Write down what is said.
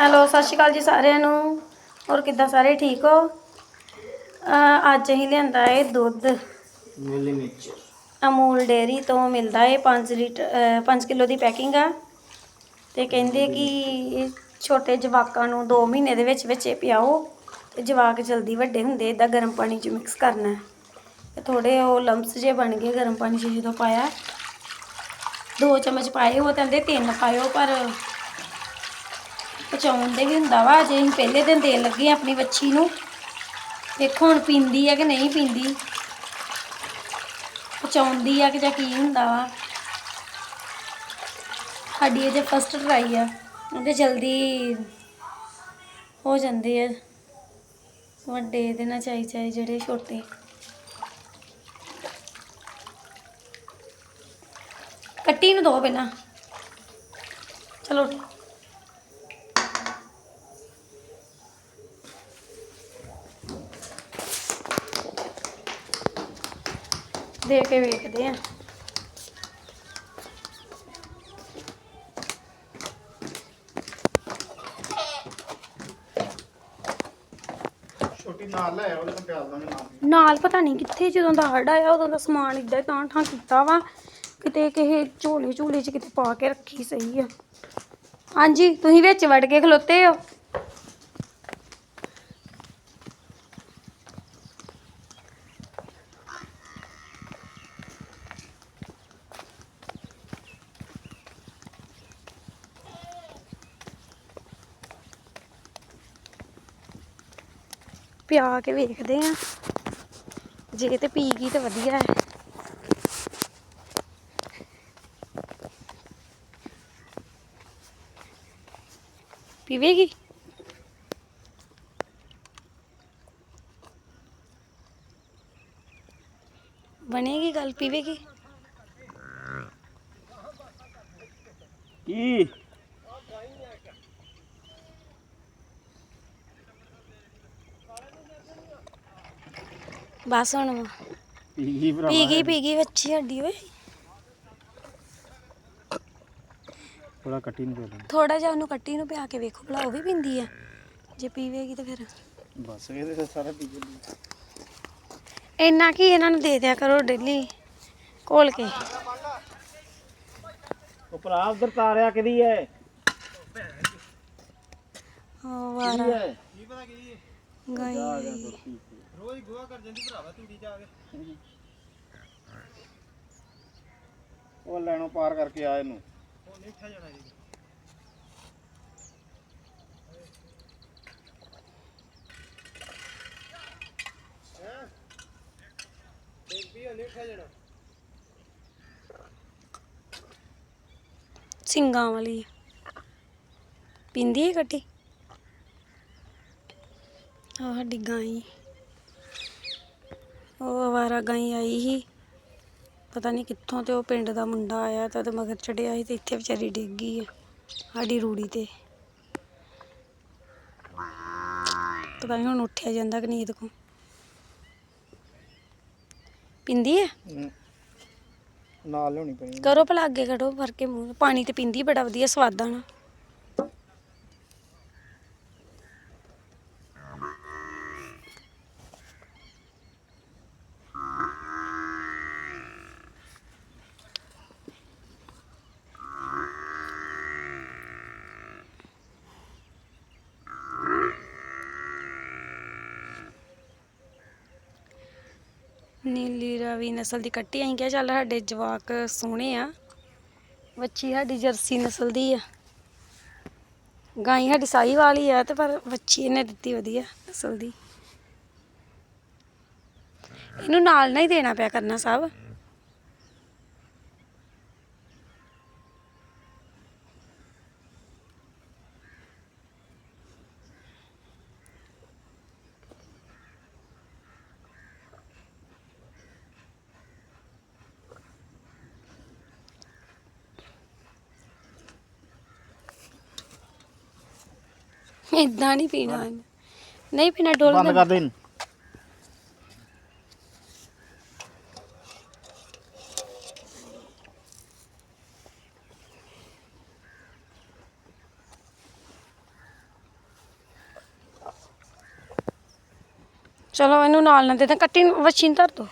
Hello ਸਤਿ ਸ਼੍ਰੀ ਅਕਾਲ ਜੀ ਸਾਰਿਆਂ ਨੂੰ। ਹੋਰ ਕਿੱਦਾਂ ਸਾਰੇ ਠੀਕ ਹੋ? ਅਹ ਅੱਜ ਅਸੀਂ ਲਿਆਂਦਾ ਹੈ ਦੁੱਧ। ਮਿਲੀ ਮਿਰਚ। ਅਮੂਲ ਡੇਅਰੀ ਤੋਂ ਮਿਲਦਾ ਹੈ 5 ਲੀਟਰ 5 ਕਿਲੋ ਦੀ ਪੈਕਿੰਗ ਆ। ਤੇ ਕਹਿੰਦੇ ਕਿ ਇਹ ਛੋਟੇ ਜਵਾਕਾਂ ਨੂੰ 2 ਮਹੀਨੇ ਦੇ ਵਿੱਚ ਵਿੱਚ ਇਹ ਪਿਆਓ। ਤੇ ਜਵਾਕ ਜਲਦੀ ਵੱਡੇ ਹੁੰਦੇ ਇਦਾਂ ਗਰਮ ਪਾਣੀ 'ਚ ਮਿਕਸ ਕਰਨਾ। ਹੈ ਤੇ ਥੋੜੇ ਉਹ ਲੰਪਸ ਜੇ ਬਣ ਗਏ ਗਰਮ ਪਾਣੀ 'ਚ ਜਦੋਂ ਪਾਇਆ। ਦੋ ਚਮਚ ਪਾਏ ਉਹ ਕਹਿੰਦੇ ਤਿੰਨ ਪਾਇਓ ਪਰ ਪਚਾਉਣ ਦੇ ਵੀ ਹੁੰਦਾ ਵਾ, ਜੇ ਅਸੀਂ ਪਹਿਲੇ ਦਿਨ ਦੇਣ ਲੱਗੇ ਆਪਣੀ ਬੱਚੀ ਨੂੰ, ਦੇਖੋ ਹੁਣ ਪੀਂਦੀ ਆ ਕਿ ਨਹੀਂ ਪੀਂਦੀ? ਪਚਾਉਂਦੀ ਆ ਕਿ ਜਾਂ ਕੀ ਹੁੰਦਾ ਵਾ? ਸਾਡੀ ਇਹ ਜੇ ਫਸਟ ਟਰਾਈ ਆ, ਉਹਦੇ ਜਲਦੀ ਹੋ ਜਾਂਦੇ ਆ। ਵੱਡੇ ਇਹਦੇ ਨਾਲ ਚਾਈ ਚਾਈ ਜਿਹੜੇ ਛੋਟੇ। ਕੱਟੀ ਨੂੰ ਦੋ ਪਹਿਲਾਂ। ਚਲੋ ਦੇ ਕੇ ਵੇਖਦੇ ਆ। ਛੋਟੀ ਨਾਲ ਲੈ ਉਹਦੇ ਤੋਂ ਪਿਆਲ ਦਾਂਗੇ ਨਾਲ ਨਾਲ ਪਤਾ ਨਹੀਂ ਕਿੱਥੇ ਜਦੋਂ ਦਾ ਹੜ ਆਇਆ ਉਦੋਂ ਦਾ ਸਮਾਨ ਇਦਾਂ ਤਾਂ ਠਾਂ ਕੀਤਾ ਵਾ। ਕਿਤੇ ਕਿਸੇ ਝੋਲੇ ਝੂਲੇ 'ਚ ਕਿਤੇ ਪਾ ਕੇ ਰੱਖੀ ਸਹੀ ਆ। ਹਾਂਜੀ ਤੁਸੀਂ ਵਿੱਚ ਵੜ ਕੇ ਖਲੋਤੇ ਹੋ। ਪਿਆ ਕੇ ਵੇਖਦੇ ਆ। ਜੇ ਤੇ ਪੀ ਗਈ ਤਾਂ ਵਧੀਆ ਹੈ। ਪੀਵੇਗੀ ਬਣੇਗੀ ਗੱਲ? ਪੀਵੇਗੀ ਕੀ? ਬਸ ਹੁਣ ਪੀ ਗਈ ਭਰਾ ਪੀ ਗਈ ਪੀ ਗਈ ਵੱਛੀ ਹੱਡੀ ਓਏ। ਥੋੜਾ ਕੱਟੀ ਨੂੰ ਪਿਆਲ ਥੋੜਾ ਜਿਹਾ ਉਹਨੂੰ ਕੱਟੀ ਨੂੰ ਪਿਆ ਕੇ ਵੇਖੋ ਭਲਾ ਉਹ ਵੀ ਪੀਂਦੀ ਆ। ਜੇ ਪੀਵੇਗੀ ਤਾਂ ਫਿਰ। ਬਸ ਇਹਦੇ ਤੇ ਸਾਰਾ ਪੀ ਗਈ ਇੰਨਾ ਕੀ ਇਹਨਾਂ ਨੂੰ ਦੇ ਦਿਆ ਕਰੋ ਡੇਲੀ ਘੋਲ ਕੇ। ਉਹ ਭਰਾ ਉਧਰ ਤਾਰਿਆ ਕਿਦੀ ਹੈ? ਉਹ ਵਾਰਾ। ਹੈ? ਗਈ। ਰੋਜ਼ ਗੋਆ ਕਰ ਜਾਂਦੀ ਭਰਾਵਾ ਤੂੜੀ ਜਾ ਕੇ। ਉਹ ਲੈਣੋਂ ਪਾਰ ਕਰਕੇ ਆ ਇਹਨੂੰ। ਉਹ ਨਹੀਂ ਜਾਣਾ ਜੀ ਸਿੰਗਾਂ ਵਾਲੀ। ਪਿੰਦੀ ਹੈ ਕੱਟੀ ਉਹ ਸਾਡੀ ਗਾਈ। ਉਹ ਅਵਾਰਾ ਗਾਈ ਆਈ ਸੀ। ਪਤਾ ਨਹੀਂ ਕਿੱਥੋਂ ਤੇ ਉਹ ਪਿੰਡ ਦਾ ਮੁੰਡਾ ਆਇਆ ਤਾਂ ਉਹਦੇ ਮਗਰ ਚੜਿਆ ਸੀ ਤੇ ਇੱਥੇ ਵਿਚਾਰੀ ਡਿੱਗ ਗਈ ਹੈ ਸਾਡੀ ਰੂੜੀ ਤੇ। ਪਤਾ ਨਹੀਂ ਹੁਣ ਉੱਠਿਆ ਜਾਂਦਾ ਕਿ ਨਹੀਂ ਇਹਦੇ ਕੋਲ ਪਿੰਦੀ ਹੈ। ਨਾਲ ਲਿਆਉਣੀ ਪੈਣੀ ਕਰੋ ਭਲਾ ਅੱਗੇ ਕੱਢੋ ਭਰ ਕੇ ਮੂੰਹ। ਪਾਣੀ ਤੇ ਪਿੰਦੀ ਬੜਾ ਵਧੀਆ ਸਵਾਦ ਆਣਾ ਨੀਲੀ ਰਾਵੀ ਨਸਲ ਦੀ ਕੱਟੀ, ਅਸੀਂ ਕਿਹਾ ਚੱਲ ਸਾਡੇ ਜਵਾਕ ਸੋਹਣੇ ਆ। ਵੱਛੀ ਸਾਡੀ ਜਰਸੀ ਨਸਲ ਦੀ ਆ। ਗਾਈ ਸਾਡੀ ਸਾਈ ਵਾਲੀ ਆ ਤੇ ਪਰ ਵੱਛੀ ਇਹਨੇ ਦਿੱਤੀ ਵਧੀਆ ਨਸਲ ਦੀ। ਇਹਨੂੰ ਨਾਲ ਨਾ ਹੀ ਦੇਣਾ ਪਿਆ ਕਰਨਾ ਸਭ। ਇਦਾਂ ਨਹੀਂ ਪੀਣਾ ਨਹੀਂ ਪੀਣਾ ਡੋਲ ਬੰਦ ਕਰ ਦੇ ਚਲੋ ਇਹਨੂੰ ਨਾਲ ਨਾ ਦੇ ਤਾਂ ਕੱਟੀ ਨੂੰ ਵੱਛੀ ਧਰ ਦੋ।